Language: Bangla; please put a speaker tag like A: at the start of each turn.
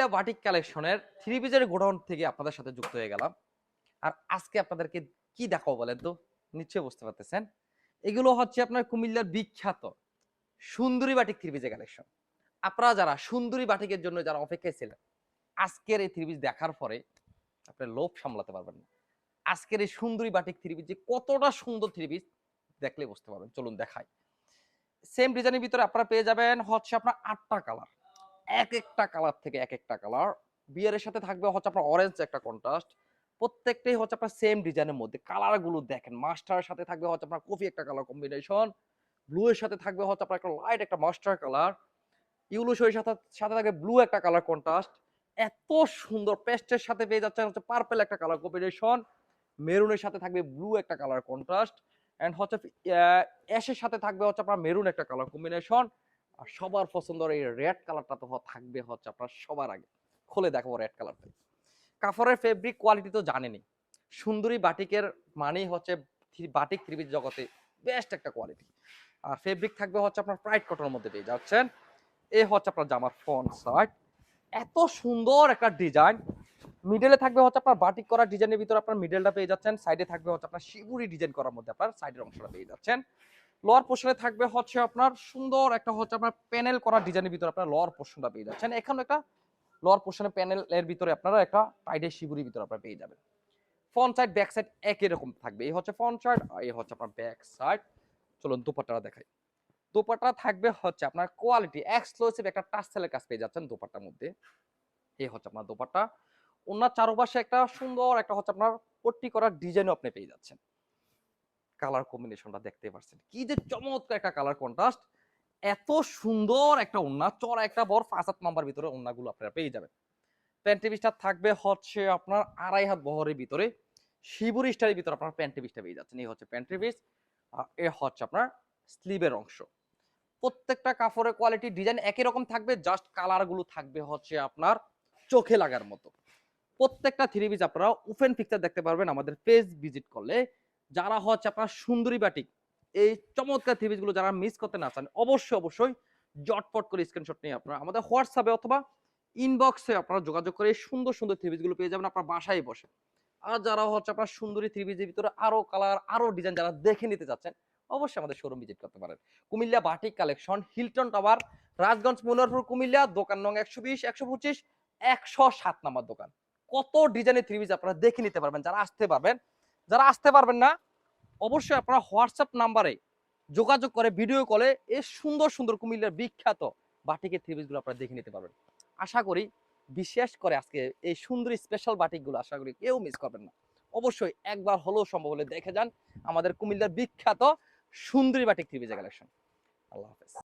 A: কুমিল্লা বাটিক কালেকশনের থ্রি পিসের গোডাউন থেকে আপনাদের সাথে যুক্ত হয়ে গেলাম। আর আজকে আপনাদেরকে কি দেখাবো বলেন তো? নিশ্চয়ই বুঝতে পারতেছেন। এগুলো হচ্ছে আপনার কুমিল্লার বিখ্যাত সুন্দরী বাটিক থ্রি পিসের কালেকশন। আপনারা যারা সুন্দরী বাটিকের জন্য যারা অপেক্ষায় ছিলেন, আজকের এই থ্রি পিস দেখার পরে আপনি লোভ সামলাতে পারবেন না। আজকের এই সুন্দরী বাটিক থ্রি পিস যে কতটা সুন্দর থ্রি পিস দেখলে বুঝতে পারবেন। চলুন দেখাই। সেম ডিজাইনের ভিতরে আপনারা পেয়ে যাবেন হচ্ছে আপনার আটটা কালার এক একটা কালার থেকে এক একটা কালার। বিয়ারের সাথে থাকবে হচ্ছে আপনার অরেঞ্জ একটা কন্ট্রাস্ট প্রত্যেকটাই হচ্ছে আপনার সেম ডিজাইনের মধ্যে। কালারগুলো দেখেন মাস্টারের সাথে থাকবে হচ্ছে আপনার কফি একটা কালার কম্বিনেশন ব্লু এর সাথে থাকবে হচ্ছে আপনার একটা লাইট একটা মাস্টার কালার ইউলো এর সাথে সাথে থাকবে ব্লু একটা কালার কন্ট্রাস্ট এত সুন্দর পেস্টের সাথে পেয়ে যাচ্ছেন হচ্ছে পার্পল একটা কালার কম্বিনেশন মেরুনের সাথে থাকবে ব্লু একটা কালার কন্ট্রাস্ট এন্ড হচ্ছে অ্যাশের সাথে থাকবে হচ্ছে আপনার মেরুন একটা কালার কম্বিনেশন আর সবার পছন্দের এই রেড কালারটা তো থাকবে হচ্ছে আপনার সবার আগে। খুলে দেখাবো রেড কালারটা কাপড়ের ফেব্রিক কোয়ালিটি তো জানেনই। সুন্দরী বাটিকের মানেই হচ্ছে বাটিক থ্রি জগতে বেস্ট একটা কোয়ালিটি আর ফেব্রিক থাকবে হচ্ছে আপনার প্রাইড কটনের মধ্যে পেয়ে যাচ্ছেন? এ হচ্ছে আপনার জামার ফ্রন্ট সাইড এত সুন্দর একটা ডিজাইন মিডলে থাকবে হচ্ছে আপনার বাটিক করা ডিজাইনের ভিতরে আপনার মিডলটা পেয়ে যাচ্ছেন। সাইডে থাকবে হচ্ছে আপনার শিবুরি ডিজাইন করার মধ্যে আপনার সাইডের অংশটা পেয়ে যাচ্ছেন। লোয়ার পোর্শনে থাকবে হচ্ছে আপনার সুন্দর একটা হচ্ছে আপনার প্যানেল করা ডিজাইনের ভিতরে আপনার লোয়ার পোর্শনটা পেয়ে যাচ্ছেন। এখানে একটা লোয়ার পোর্শনে প্যানেলের ভিতরে আপনারা একটা টাইডের শিবুরির ভিতরে আপনারা পেয়ে যাবেন। ফ্রন্ট সাইড ব্যাক সাইড একই রকম থাকবে। এই হচ্ছে ফ্রন্ট সাইড আর এই হচ্ছে আপনার ব্যাক সাইড চলুন দুপাট্টাটা দেখাই। দুপাট্টা থাকবে হচ্ছে আপনার কোয়ালিটি এক্সক্লুসিভ একটা টাস্টেলের কাজ পেয়ে যাচ্ছেন দুপাট্টার মধ্যে। এই হচ্ছে আপনার দুপাট্টা। ওনার চারপাশে একটা সুন্দর একটা হচ্ছে আপনার পট্টি করা ডিজাইনও আপনি পেয়ে যাচ্ছেন। কালার কম্বিনেশনটা দেখতে পাচ্ছেন কি যে চমৎকার একটা কালার কন্ট্রাস্ট এত সুন্দর একটা ওন্না চড়া একটা বড় ফাঁসাত নাম্বার ভিতরে ওন্নাগুলো আপনারা পেয়ে যাবেন। প্যান্টি পিসটা থাকবে হচ্ছে আপনার আড়াই হাত বহরের ভিতরে। শিবুরি স্টাইলের ভিতরে আপনার প্যান্টি পিসটা পেয়ে যাচ্ছেন। এই হচ্ছে প্যান্টি পিস এ হচ্ছে আপনার স্লিভের অংশ। প্রত্যেকটা কাপড়ের কোয়ালিটি ডিজাইন একই রকম থাকবে জাস্ট কালারগুলো থাকবে হচ্ছে আপনার চোখে লাগার মতো। প্রত্যেকটা থ্রি পিস আপনারা ওপেন পিকচার দেখতে পারবেন, আমাদের পেজ ভিজিট করলে। যারা হচ্ছে আপনার সুন্দরী বাটিক এই চমৎকার থ্রি গুলো যারা মিস করতে না চান, অবশ্যই অবশ্যই জটপট করে স্ক্রিনশট নিয়ে আপনারা আমাদের হোয়াটসঅ্যাপে অথবা ইনবক্সে আপনারা যোগাযোগ করে সুন্দর সুন্দর থ্রি গুলো পেয়ে যাবেন আপনার বাসায় বসে। আর যারা হচ্ছে আপনার সুন্দরী থ্রি পিসের ভিতরে আরও কালার আরও ডিজাইন যারা দেখে নিতে চাচ্ছেন, অবশ্যই আমাদের শোরুম ভিজিট করতে পারেন। Comilla batik collection Hilton tower Rajganj Manoharpur Comilla, দোকান নং একশো বিশ, একশো পঁচিশ, একশো সাত নাম্বার দোকান। কত ডিজাইনের থ্রি পিস আপনারা দেখে নিতে পারবেন, যারা আসতে পারবেন যারা আসতে পারবেন না, অবশ্যই আপনারা হোয়াটসঅ্যাপ নাম্বারে যোগাযোগ করে ভিডিও কলে এই সুন্দর সুন্দর কুমিল্লার বিখ্যাত বাটিকের থ্রি পিসগুলো আপনারা দেখে নিতে পারবেন। আশা করি বিশেষ করে আজকে এই সুন্দর স্পেশাল বাটিকগুলো আশা করি কেউ মিস করবেন না। অবশ্যই একবার হলেও সম্ভব হলে দেখে যান আমাদের কুমিল্লার বিখ্যাত সুন্দরী বাটিক থ্রি কালেকশন আল্লাহ হাফেজ।